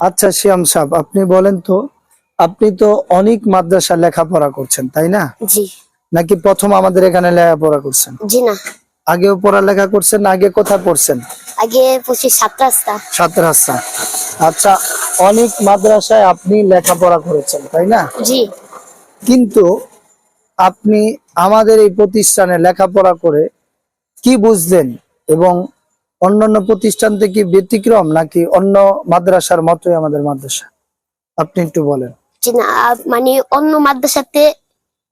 আচ্ছা শ্যাম সাহেব আপনি বলেন তো আপনি তো অনেক মাদ্রাসা লেখাপড়া করছেন তাই না? জি। নাকি প্রথম আমাদের এখানে লেখাপড়া করছেন? জি না। আগেও পড়ালেখা করছেন আগে কোথায় পড়ছেন? আগে সাত রাস্তা সাতরাস্তা। আচ্ছা অনেক মাদ্রাসায় আপনি লেখাপড়া করেছেন তাই না? জি। কিন্তু আপনি আমাদের এই প্রতিষ্ঠানে লেখাপড়া করে কি বুঝলেন এবং অন্যান্য প্রতিষ্ঠান থেকে ব্যতিক্রম নাকি অন্য মাদ্রাসার মতোই আমাদের মাদ্রাসা? আপনি একটু বলেন। মানে অন্য মাদ্রাসাতে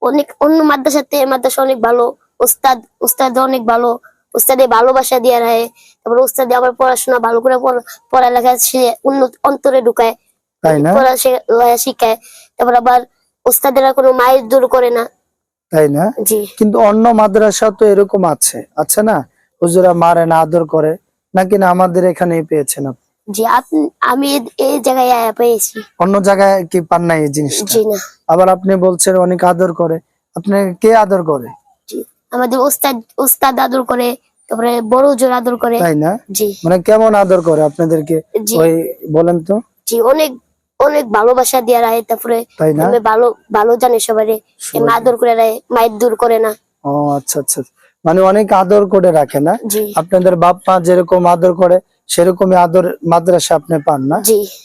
অনেক অন্য মাদ্রাসাতে মাদ্রাসা অনেক ভালো উস্তাদ উস্তাদ অনেক ভালো উস্তাদে ভালোবাসা দিয়ে রাখে তারপর উস্তাদে আবার পড়াশোনা ভালো করে পড়া- পড়ালেখা সে উন্নত অন্তরে ঢুকায় পড়া শিখায় তারপর আবার কোনো মায়ের দূর করে না। তাই না? জি। কিন্তু অন্য মাদ্রাসা তো এরকম আছে আছে না? হুজুরা মারে না আদর করে নাকি না আমাদের এখানেই পেয়েছেন আপনি? জি আপনি আমি এই জায়গায় পেয়েছি। অন্য জায়গায় কি পান নাই এই জিনিসটা? জি না। আবার আপনি বলছেন অনেক আদর করে। কে আদর করে? জি আমাদের উস্তাদ উস্তাদ আদর করে তারপরে বড় জোর আদর করে। তাই না? জি। মানে কেমন আদর করে আপনাদেরকে? ওই বলেন তো। জি অনেক অনেক ভালোবাসা দিয়ে রাখে তারপরে ভালো ভালো জানে সবাই আদর করে রাখে মায়ের দূর করে না। ও আচ্ছা আচ্ছা। মানে অনেক আদর করে রাখে না? আপনাদের বাপ মা যেরকম আদর করে সেরকমই আদর মাদ্রাসা আপনি পান না?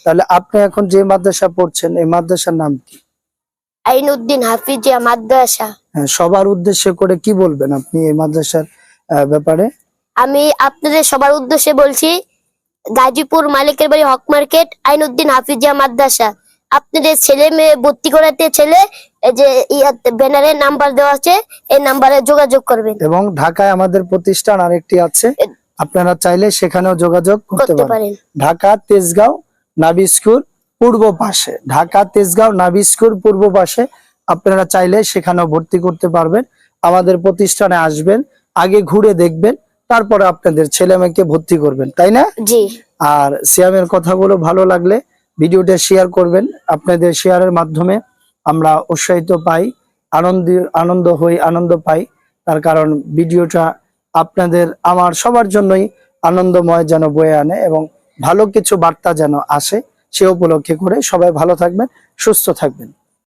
তাহলে আপনি এখন যে মাদ্রাসা পড়ছেন এই মাদ্রাসার নাম কি? আইনউদ্দিন হাফিজিয়া মাদ্রাসা। হ্যাঁ সবার উদ্দেশ্য করে কি বলবেন আপনি এই মাদ্রাসার ব্যাপারে? আমি আপনাদের সবার উদ্দেশ্যে বলছি গাজীপুর মালিকের বাড়ি হক মার্কেট আইনউদ্দিন হাফিজিয়া মাদ্রাসা। আপনাদের ছেলে মেয়ে ভর্তি করাতে ছেলে এই যে ব্যানারে নাম্বার দেওয়া আছে এই নাম্বারে যোগাযোগ করবেন। এবং ঢাকায় আমাদের প্রতিষ্ঠান আরেকটি আছে আপনারা চাইলে সেখানেও যোগাযোগ করতে পারেন। পারেন। ঢাকা তেজগাঁও নাবি স্কুল পূর্ব পাশে। ঢাকা তেজগাঁও নাবি স্কুল পূর্ব পাশে। আপনারা চাইলে সেখানেও ভর্তি করতে পারবেন। আমাদের প্রতিষ্ঠানে আসবেন আগে ঘুরে দেখবেন তারপরে আপনাদের ছেলে মেয়েকে ভর্তি করবেন তাই না? জি। আর সিয়ামের কথাগুলো ভালো লাগলে ভিডিওটা শেয়ার করবেন। আপনাদের শেয়ারের মাধ্যমে আমরা উৎসাহিত পাই, আনন্দ আনন্দ হই, আনন্দ পাই। তার কারণ ভিডিওটা আপনাদের, আমার সবার জন্যই আনন্দময় যেন বয়ে আনে এবং ভালো কিছু বার্তা যেন আসে সে উপলক্ষে করে সবাই ভালো থাকবেন, সুস্থ থাকবেন।